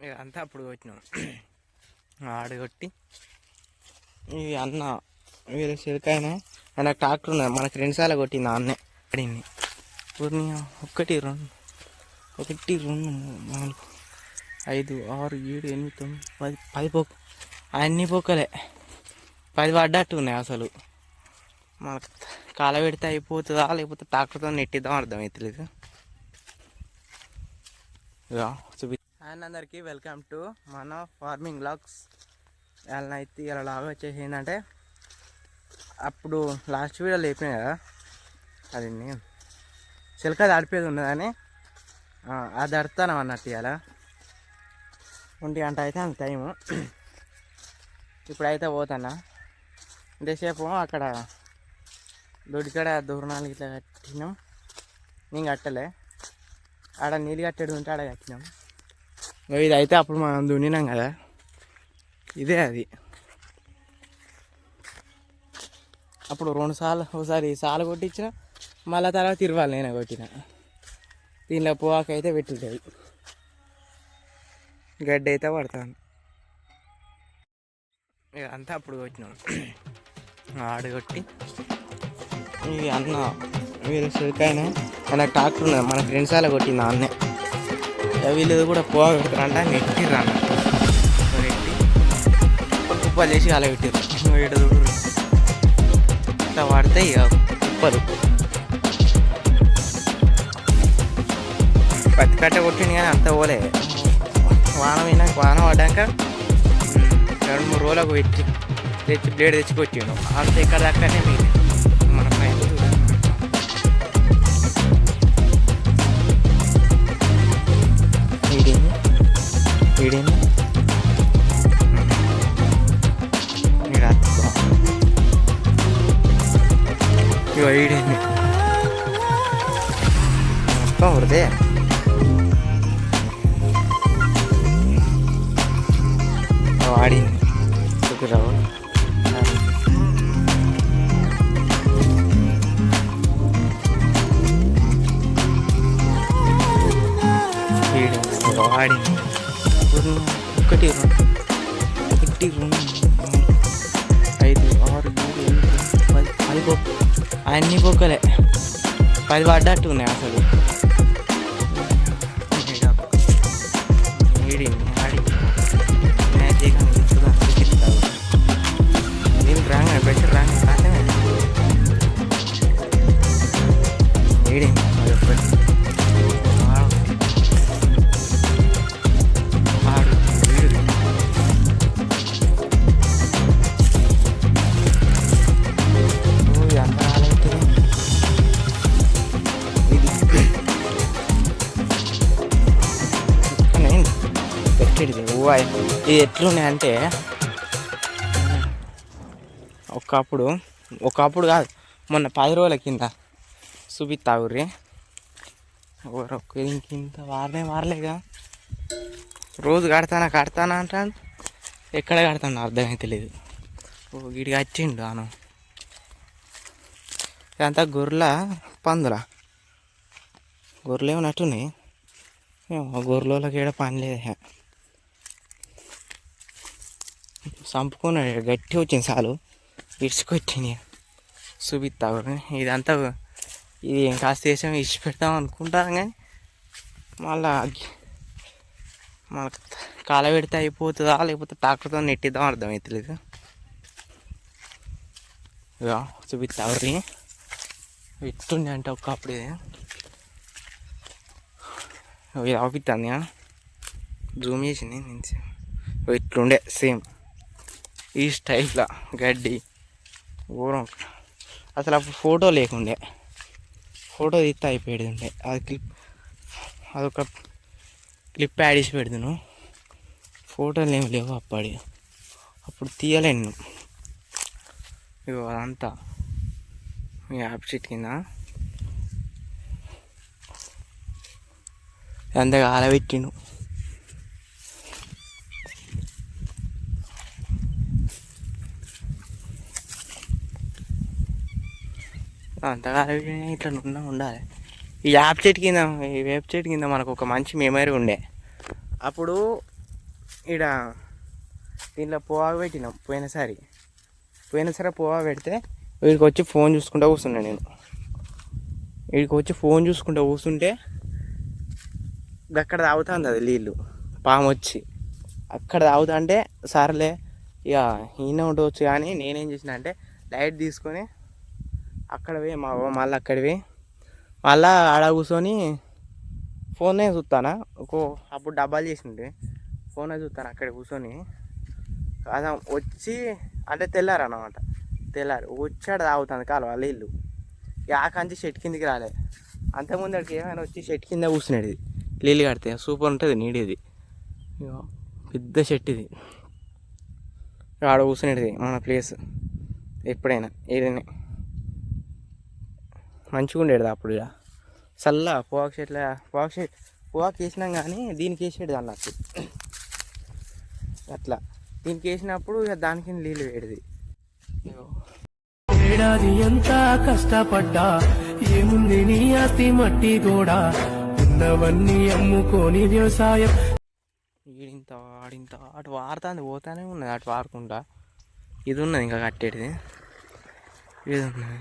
అంతా అప్పుడు కొట్టినాం. ఆడు కొట్టి ఇది అన్న వీళ్ళ చిరకాయన ఆయన ట్రాక్టర్ ఉన్నది. మనకి రెండుసార్లు కొట్టింది అన్నే. పడింది ఊరిని ఒకటి రెండు ఒకటి రెండు నాలుగు ఐదు ఆరు ఏడు ఎనిమిది తొమ్మిది పది పది పోక. అన్ని పోకలే. పది పడ్డట్టు ఉన్నాయి అసలు. మనకు కాల పెడితే అయిపోతుందా లేకపోతే ట్రాక్టర్తో నెట్టిద్దాం అర్థమవుతలేదు ఇక చూపి అండ్ అందరికీ వెల్కమ్ టు మన ఫార్మింగ్ లాగ్స్ ఎలా అయితే ఇలా లాగా వచ్చేసి ఏంటంటే అప్పుడు లాస్ట్ వీడియో లేపినాయి కదా అది చిలక దాడిపోయేది ఉన్నదని అది అడతాను అన్నట్టు ఇలా ఉంటే అంట అయితే అంత టైము ఇప్పుడైతే పోతానా? ఇంతసేపు అక్కడ దొడికాడ దూరణాలు ఇట్లా కట్టినాం. నేను కట్టలే. ఆడ నీళ్ళు కట్టేది ఉంటే ఆడ కట్టినాం. ఇది అయితే అప్పుడు మనం దున్నినాం కదా. ఇదే అది. అప్పుడు రెండు సార్లు ఒకసారి సాలు కొట్టించిన మళ్ళా తర్వాత తిరవాలి నేను కొట్టిన. దీనిలో పోవాకైతే పెట్టుతుంది గడ్డి అయితే పడతాను ఇక అంతా అప్పుడు కొట్టినాం. ఆడు కొట్టి ఇది అన్న మీరు చిరకాయన ఆయన ట్రాక్టర్ ఉన్నది మన ఫ్రెండ్స్ అలా కొట్టింది అన్నే ఇక వీళ్ళు కూడా పోవ పెడతారంట నెట్టిర్రు అన్న నెట్టి కుప్పలు చేసి అలా పెట్టిర్రు. ఏడు ఇట్లా పడితే ఇక కుప్పలు. పత్తి కట్ట కొట్టింది కానీ అంత పోలే. వాన పోయినాక వాన పడ్డాక రెండు మూడు రోజులకు పెట్టి తెచ్చి బ్లేడ్ తెచ్చి కొట్టిండు అంత ఇక్కడ దాకానే మిగిలింది. 入れね。狙っと。うわ入れね。パワルで。ありんそこだわ Party. వాడింది ఒకటి రెండు. ఒకటి రెండు ఐదు ఆరు ఏడు ఎనిమిది పది పది బొక్క అన్ని బొక్కలే పది పడ్డట్టు ఉన్నాయి అసలు. ఏడింది పెట్టేది ఓ ఇది ఎట్లున్నాయంటే ఒకప్పుడు ఒకప్పుడు కాదు మొన్న పది రోజుల కింద చూపిస్తావుర్రి ఒక్క ఇంత వారనే వారలేగా రోజు కడతానా కడతానా అంటాను ఎక్కడ కడతాను అర్థమైతే లేదు. ఓ గిడి కట్టిండు అను. ఇదంతా గొర్రెల పందుల? గొర్రెలు ఏమన్నట్టున్నాయి ఏమో గొర్రెలకి ఏడ పని లేదు. చంపుకున్నాడు గట్టి వచ్చింది చాలు ఇడ్చుకొచ్చింది చూపిస్తా ఇదంతా ఇది కాస్త దేశం ఇచ్చి పెడతాం అనుకుంటాను కానీ మళ్ళా మళ్ళీ కాల పెడితే అయిపోతుందా లేకపోతే ట్రాక్టర్తో నెట్టిద్దాం అర్థమవుతలేదు ఇక చూపిస్తావు రీ ఎట్టుండే అంటే ఒకప్పుడు ఇది ఆపిస్తాను జూమ్ చేసింది నేను ఎట్లుండే సేమ్ ఈ స్టైల్లో గడ్డి ఘోరం అసలు అప్పుడు ఫోటో లేకుండే. ఫోటో తీస్తే అయిపోయేది. ఉండే అది క్లిప్ అదొక క్లిప్ యాడ్ చేసి పెడుతున్నాను ఫోటోలు ఏమి లేవు అప్పటి అప్పుడు తీయలేను ఇగో అదంతా. మీ యాప్ షీట్ కింద. అంతగా ఆలబెట్టిండు అంతకాలం ఇట్లా ఉన్న ఉండాలి. ఈ యాప్ కింద ఈ వెబ్సైట్ కింద మనకు ఒక మంచి మెమరీ ఉండే. అప్పుడు ఈడ దీంట్లో పోవా పెట్టినాం పోయినసారి. పోయినసారి పోవా పెడితే వీడికి వచ్చి ఫోన్ చూసుకుంటూ కూర్చున్నా నేను. వీడికి వచ్చి ఫోన్ చూసుకుంటూ కూర్చుంటే అక్కడ తాగుతుంది అది నీళ్ళు పాము వచ్చి అక్కడ తాగుతా అంటే సర్లే ఇక ఈయన ఉండవచ్చు కానీ నేనేం చేసిన అంటే లైట్ తీసుకొని అక్కడ పోయి మా మళ్ళీ అక్కడివి. మళ్ళా ఆడ కూర్చొని ఫోనే చూస్తానా ఒక అప్పుడు డబ్బాలు చేసిండే ఫోనే చూస్తాను అక్కడ కూర్చొని కాదా వచ్చి అంటే తెల్లారు అన్నమాట. తెల్లారు. వచ్చాడు తాగుతుంది కాలువ నీళ్ళు ఇక ఆ షెట్ కిందికి రాలే. అంతకుముందు అక్కడికి ఏమైనా వచ్చి షెట్ కింద కూర్చున్నాడు నీళ్ళు కడితే సూపర్ ఉంటుంది నీడిది. పెద్ద షెట్ ఇది. ఆడ కూర్చునేది మన ప్లేస్. ఎప్పుడైనా ఏదైనా. మంచిగా ఉండేది అప్పుడు ఇక. చల్ల పోవాకు చెట్ల పోవాకు చెట్ పోవాకు వేసినాం కానీ దీనికి వేసేది అన్నట్టు. అట్లా. దీనికి వేసినప్పుడు ఇక దానికి నీళ్ళు వేడిది ఏడాది ఎంత కష్టపడ్డా ఏముంది నీ ఆస్తి మట్టి కూడా ఉన్నవన్నీ అమ్ముకొని వ్యవసాయం. ఈడింత వాడింత అటు వాడుతుంది పోతానే ఉన్నది అటు వాడుకుంటా ఇది ఉన్నది ఇంకా కట్టేది ఇది ఉన్నది.